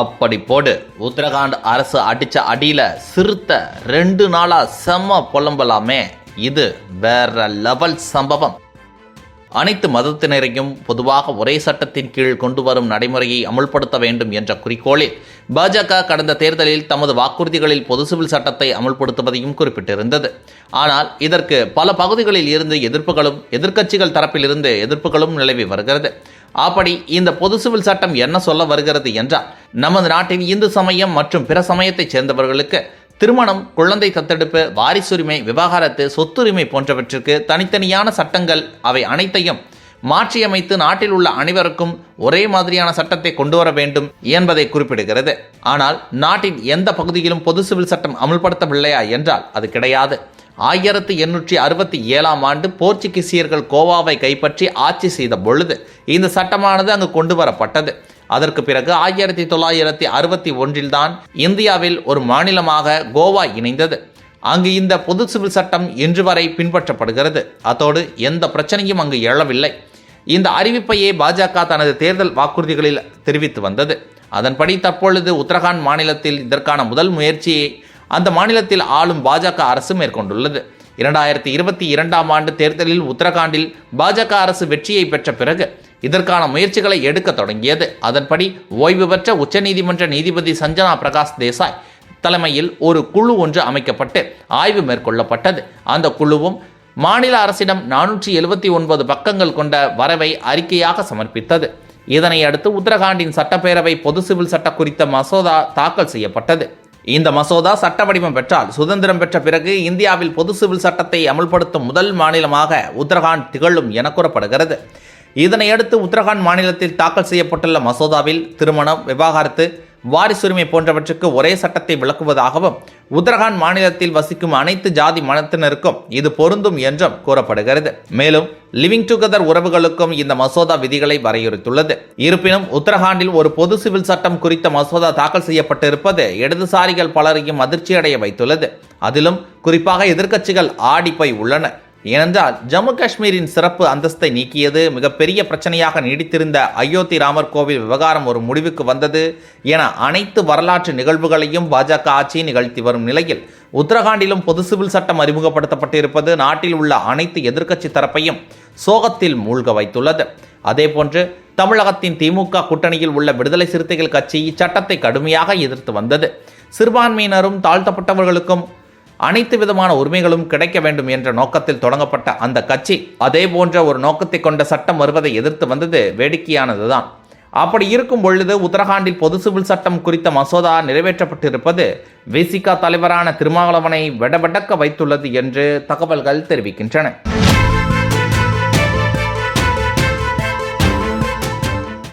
அப்படி போடு. உத்தரகாண்ட் அரசு அடிச்ச அடியில சிறுத்தை ரெண்டு நாளா செம்ம புலம்பலாமே. இது வேற லெவல் சம்பவம். அனைத்து மதத்தினரையும் பொதுவாக ஒரே சட்டத்தின் கீழ் கொண்டு வரும் நடைமுறையை அமுல்படுத்த வேண்டும் என்ற குறிக்கோளில் பாஜக கடந்த தேர்தலில் தமது வாக்குறுதிகளில் பொது சிவில் சட்டத்தை அமுல்படுத்துவதையும் குறிப்பிட்டிருந்தது. ஆனால் இதற்கு பல பகுதிகளில் இருந்து எதிர்ப்புகளும் எதிர்க்கட்சிகள் தரப்பிலிருந்து எதிர்ப்புகளும் நிலவி வருகிறது. அப்படி இந்த பொது சிவில் சட்டம் என்ன சொல்ல வருகிறது என்றால் நமது நாட்டின் இந்து சமயம் மற்றும் பிற சமயத்தைச் சேர்ந்தவர்களுக்கு திருமணம் குழந்தை தத்தெடுப்பு வாரிசுரிமை விவாகரத்து சொத்துரிமை போன்றவற்றிற்கு தனித்தனியான சட்டங்கள் அவை அனைத்தையும் மாற்றியமைத்து நாட்டில் உள்ள அனைவருக்கும் ஒரே மாதிரியான சட்டத்தை கொண்டு வர வேண்டும் என்பதை குறிப்பிடுகிறது. ஆனால் நாட்டின் எந்த பகுதியிலும் பொது சிவில் சட்டம் அமல்படுத்தவில்லையா என்றால் அது கிடையாது. ஆயிரத்தி எண்ணூற்றி அறுபத்தி ஏழாம் ஆண்டு போர்ச்சுகீசியர்கள் கோவாவை கைப்பற்றி ஆட்சி செய்த பொழுது இந்த சட்டமானது அங்கு கொண்டு வரப்பட்டது. அதற்கு பிறகு ஆயிரத்தி தொள்ளாயிரத்தி அறுபத்தி ஒன்றில்தான் இந்தியாவில் ஒரு மாநிலமாக கோவா இணைந்தது. அங்கு இந்த பொது சிவில் சட்டம் இன்று வரை பின்பற்றப்படுகிறது. அத்தோடு எந்த பிரச்சனையும் அங்கு எழவில்லை. இந்த அறிவிப்பையே பாஜக தனது தேர்தல் வாக்குறுதிகளில் தெரிவித்து வந்தது. அதன்படி தற்பொழுது உத்தரகாண்ட் மாநிலத்தில் இதற்கான முதல் முயற்சியை அந்த மாநிலத்தில் ஆளும் பாஜக அரசு மேற்கொண்டுள்ளது. இரண்டாயிரத்தி இருபத்தி இரண்டாம் ஆண்டு தேர்தலில் உத்தரகாண்டில் பாஜக அரசு வெற்றியை பெற்ற பிறகு இதற்கான முயற்சிகளை எடுக்க தொடங்கியது. அதன்படி ஓய்வு பெற்ற உச்சநீதிமன்ற நீதிபதி சஞ்சனா பிரகாஷ் தேசாய் தலைமையில் ஒரு குழு ஒன்று அமைக்கப்பட்டு ஆய்வு மேற்கொள்ளப்பட்டது. அந்த குழுவும் மாநில அரசிடம் நானூற்றி எழுபத்தி ஒன்பது பக்கங்கள் கொண்ட வரவை அறிக்கையாக சமர்ப்பித்தது. இதனை அடுத்து உத்தரகாண்டின் சட்டப்பேரவை பொது சிவில் சட்ட குறித்த மசோதா தாக்கல் செய்யப்பட்டது. இந்த மசோதா சட்ட வடிவம் பெற்றால் சுதந்திரம் பெற்ற பிறகு இந்தியாவில் பொது சிவில் சட்டத்தை அமல்படுத்தும் முதல் மாநிலமாக உத்தரகாண்ட் திகழும் என கூறப்படுகிறது. இதனையடுத்து உத்தரகாண்ட் மாநிலத்தில் தாக்கல் செய்யப்பட்டுள்ள மசோதாவில் திருமணம் விவாகரத்து வாரிசுரிமை போன்றவற்றுக்கு ஒரே சட்டத்தை விளக்குவதாகவும் உத்தரகாண்ட் மாநிலத்தில் வசிக்கும் அனைத்து ஜாதி மனத்தினருக்கும் இது பொருந்தும் என்றும் கூறப்படுகிறது. மேலும் லிவிங் டுகெதர் உறவுகளுக்கும் இந்த மசோதா விதிகளை வரையறுத்துள்ளது. இருப்பினும் உத்தரகாண்டில் ஒரு பொது சிவில் சட்டம் குறித்த மசோதா தாக்கல் செய்யப்பட்டிருப்பது இடதுசாரிகள் பலரையும் அதிர்ச்சியடைய வைத்துள்ளது. அதிலும் குறிப்பாக எதிர்க்கட்சிகள் ஆடிப்பை உள்ளன. ஏனென்றால் ஜம்மு காஷ்மீரின் சிறப்பு அந்தஸ்தை நீக்கியது மிகப்பெரிய பிரச்சனையாக நீடித்திருந்த அயோத்தி ராமர் கோவில் விவகாரம் ஒரு முடிவுக்கு வந்தது என அனைத்து வரலாற்று நிகழ்வுகளையும் பாஜக ஆட்சி நிகழ்த்தி வரும் நிலையில் உத்தரகாண்டிலும் பொது சிவில் சட்டம் அறிமுகப்படுத்தப்பட்டிருப்பது நாட்டில் உள்ள அனைத்து எதிர்க்கட்சி தரப்பையும் சோகத்தில் மூழ்க வைத்துள்ளது. அதேபோன்று தமிழகத்தின் திமுக கூட்டணியில் உள்ள விடுதலை சிறுத்தைகள் கட்சி இச்சட்டத்தை கடுமையாக எதிர்த்து வந்தது. சிறுபான்மையினரும் தாழ்த்தப்பட்டவர்களுக்கும் அனைத்து விதமான உரிமைகளும் கிடைக்க வேண்டும் என்ற நோக்கத்தில் தொடங்கப்பட்ட அந்த கட்சி அதே போன்ற ஒரு நோக்கத்தை கொண்ட சட்டம் வருவதை எதிர்த்து வந்தது வேடிக்கையானதுதான். அப்படி இருக்கும் பொழுது உத்தரகாண்டில் பொது சிவில் சட்டம் குறித்த மசோதா நிறைவேற்றப்பட்டிருப்பது விசிகா தலைவரான திருமாவளவனை வெடவெடக்க வைத்துள்ளது என்று தகவல்கள் தெரிவிக்கின்றன.